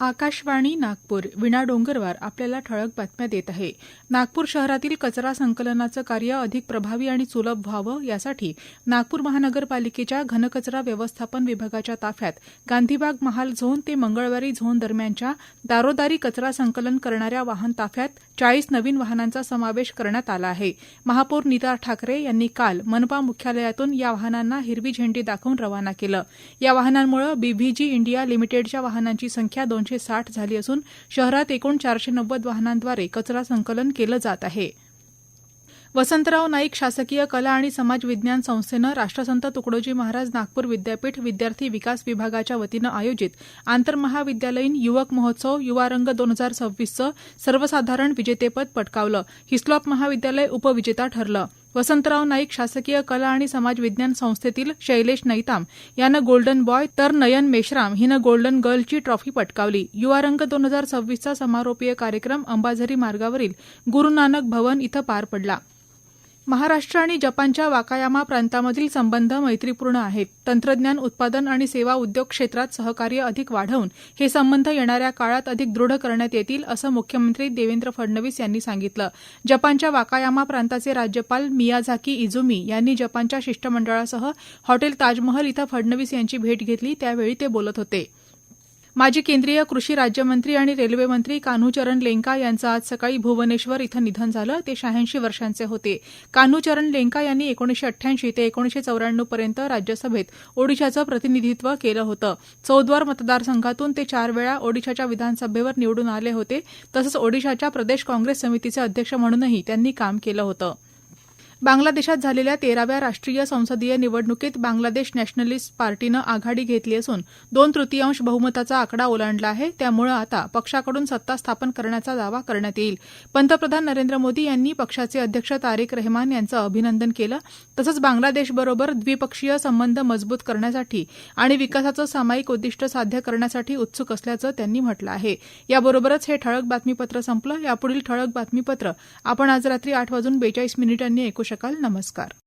आकाशवाणी नागपूर विणा डोंगरवार आपल्याला ठळक बातम्या देत आहे. नागपूर शहरातील कचरा संकलनाचं कार्य अधिक प्रभावी आणि सुलभ व्हावं यासाठी नागपूर महानगरपालिकेच्या घनकचरा व्यवस्थापन विभागाच्या ताफ्यात गांधीबाग महाल झोन ते मंगळवारी झोन दरम्यानच्या दारोदारी कचरा संकलन करणाऱ्या वाहन ताफ्यात चाळीस नवीन वाहनांचा समावेश करण्यात आला आहे. महापौर नीता ठाकरे यांनी काल मनपा मुख्यालयातून या वाहनांना हिरवी झेंडी दाखवून रवाना केलं. या वाहनांमुळे बीव्हीजी इंडिया लिमिटेडच्या वाहनांची संख्या दोनशे साठ झाली असून शहरात एकूण चारशे नव्वद वाहनांद्वारे कचरा संकलन केलं जात आहे. वसंतराव नाईक शासकीय कला आणि समाज विज्ञान संस्थेनं राष्ट्रसंत तुकडोजी महाराज नागपूर विद्यापीठ विद्यार्थी विकास विभागाच्या वतीनं आयोजित आंतरमहाविद्यालयीन युवक महोत्सव युवा रंग दोन हजार सव्वीसचं सर्वसाधारण विजेतेपद पटकावलं. हिस्लॉप महाविद्यालय उपविजेता ठरलं. वसंतराव नाईक शासकीय कला आणि समाज विज्ञान संस्थेतील शैलेश नैताम यानं गोल्डन बॉय तर नयन मेश्राम हिनं गोल्डन गर्लची ट्रॉफी पटकावली. युवा रंग दोन हजार सव्वीसचा समारोपीय कार्यक्रम अंबाझरी मार्गावरील गुरु नानक भवन इथं पार पडला. महाराष्ट्र आणि जपानच्या वाकायामा प्रांतामधील संबंध मैत्रीपूर्ण आहेत. तंत्रज्ञान उत्पादन आणि सेवा उद्योग क्षेत्रात सहकार्य अधिक वाढवून हे संबंध येणाऱ्या काळात अधिक दृढ करण्यात येतील असं मुख्यमंत्री देवेंद्र फडणवीस यांनी सांगितलं. जपानच्या वाकायामा प्रांताचे राज्यपाल मियाझाकी इझुमी यांनी जपानच्या शिष्टमंडळासह हॉटेल ताजमहल इथं फडणवीस यांची भेट घेतली त्यावेळी ते बोलत होते. माजी केंद्रीय कृषी राज्यमंत्री आणि रेल्वेमंत्री कान्हूचरण लेंका यांचं आज सकाळी भुवनेश्वर इथं निधन झालं. ते शहाऐंशी वर्षांचे होते. कान्हूचरण लेंका यांनी एकोणीशे अठ्ठ्याऐंशी ते एकोणीशे चौऱ्याण्णव पर्यंत राज्यसभेत ओडिशाचं प्रतिनिधित्व केलं होतं. चौद्वार मतदारसंघातून ते चार वेळा ओडिशाच्या विधानसभेवर निवडून आले होते. तसंच ओडिशाच्या प्रदेश काँग्रेस समितीचे अध्यक्ष म्हणूनही त्यांनी काम केलं होतं. बांगलादेशात झालेल्या तेराव्या राष्ट्रीय संसदीय निवडणुकीत बांगलादेश नॅशनलिस्ट पार्टीनं आघाडी घेतली असून दोन तृतीयांश बहुमताचा आकडा ओलांडला आहे. त्यामुळे आता पक्षाकडून सत्ता स्थापन करण्याचा दावा करण्यात येईल. पंतप्रधान नरेंद्र मोदी यांनी पक्षाचे अध्यक्ष तारिक रेहमान यांचं अभिनंदन केलं. तसंच बांगलादेशबरोबर द्विपक्षीय संबंध मजबूत करण्यासाठी आणि विकासाचं सामायिक उद्दिष्ट साध्य करण्यासाठी उत्सुक असल्याचं त्यांनी म्हटलं आहे. याबरोबरच हे ठळक बातमीपत्र संपलं. यापुढील ठळक बातमीपत्र आपण आज रात्री आठ वाजून बेचाळीस मिनिटांनी ऐकू शकाल. नमस्कार.